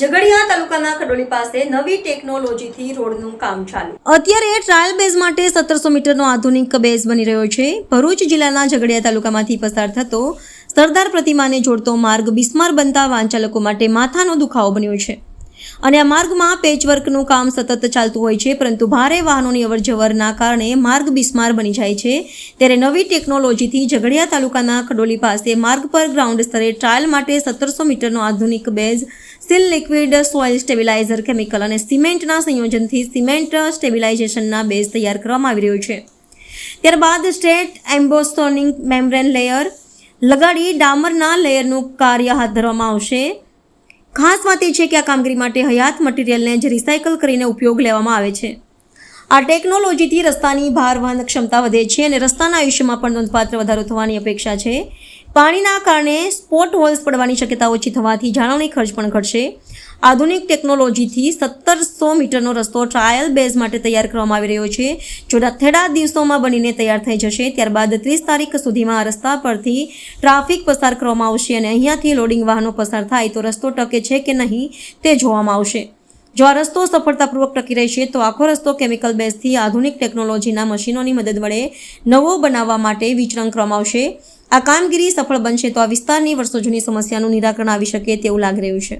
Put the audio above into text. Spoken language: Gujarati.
ઝઘડિયા તાલુકાના ખડોલી પાસે નવી ટેકનોલોજીથી રોડનું કામ ચાલુ. અત્યારે ટ્રાયલ બેઝ માટે સત્તરસો મીટરનો આધુનિક બેઝ બની રહ્યો છે. ભરૂચ જિલ્લાના ઝઘડિયા તાલુકામાંથી પસાર થતો સરદાર પ્રતિમાને જોડતો માર્ગ બિસ્માર બનતા વાંચાલકો માટે માથાનો દુખાવો બન્યો છે. અને આ માર્ગમાં પેચવર્કનું કામ સતત ચાલતું હોય છે, પરંતુ ભારે વાહનોની અવરજવરના કારણે માર્ગ બિસ્માર બની જાય છે. ત્યારે નવી ટેકનોલોજીથી ઝઘડિયા તાલુકાના ખડોલી પાસે માર્ગ પર ગ્રાઉન્ડ સ્તરે ટ્રાયલ માટે સત્તરસો મીટરનો આધુનિક base steel liquid, soil stabiliser, chemical અને સિમેન્ટના સંયોજનથી સિમેન્ટ સ્ટેબિલાઇઝેશનના બેઝ તૈયાર કરવામાં આવી રહ્યો છે. ત્યારબાદ સ્ટેટ એમ્બોસ્ટોનિંગ મેમ્બ્રેન લેયર લગાડી ડામરના લેયરનું કાર્ય હાથ ધરવામાં આવશે. ખાસ વાત એ છે કે આ કામગીરી માટે હયાત મટીરિયલને જ રિસાયકલ કરીને ઉપયોગ લેવામાં આવે છે. આ ટેકનોલોજીથી રસ્તાની ભાર વહન ક્ષમતા વધે છે અને રસ્તાના આયુષ્યમાં પણ નોંધપાત્ર વધારો થવાની અપેક્ષા છે. પાણીના કારણે સ્પોટ હોલ્સ પડવાની શક્યતા ઓછી થવાથી જાળવણી ખર્ચ પણ ઘટશે. આધુનિક ટેકનોલોજીથી સત્તરસો મીટરનો રસ્તો ટ્રાયલ બેઝ માટે તૈયાર કરવામાં આવી રહ્યો છે. જો થોડા દિવસોમાં બનીને તૈયાર થઈ જશે, ત્યારબાદ ત્રીસ તારીખ સુધીમાં આ રસ્તા પરથી ટ્રાફિક પસાર કરવામાં આવશે અને અહીંયાથી લોડિંગ વાહનો પસાર થાય તો રસ્તો ટકે છે કે નહીં તે જોવામાં આવશે. જો આ રસ્તો સફળતાપૂર્વક ટકી રહેશે, તો આખો રસ્તો કેમિકલ બેઝથી આધુનિક ટેકનોલોજીના મશીનોની મદદ વડે નવો બનાવવા માટે વિચરણ કરવામાં આવશે. આ કામગીરી સફળ બનશે તો આ વિસ્તારની વર્ષો જૂની સમસ્યાનું નિરાકરણ આવી શકે તેવું લાગી રહ્યું છે.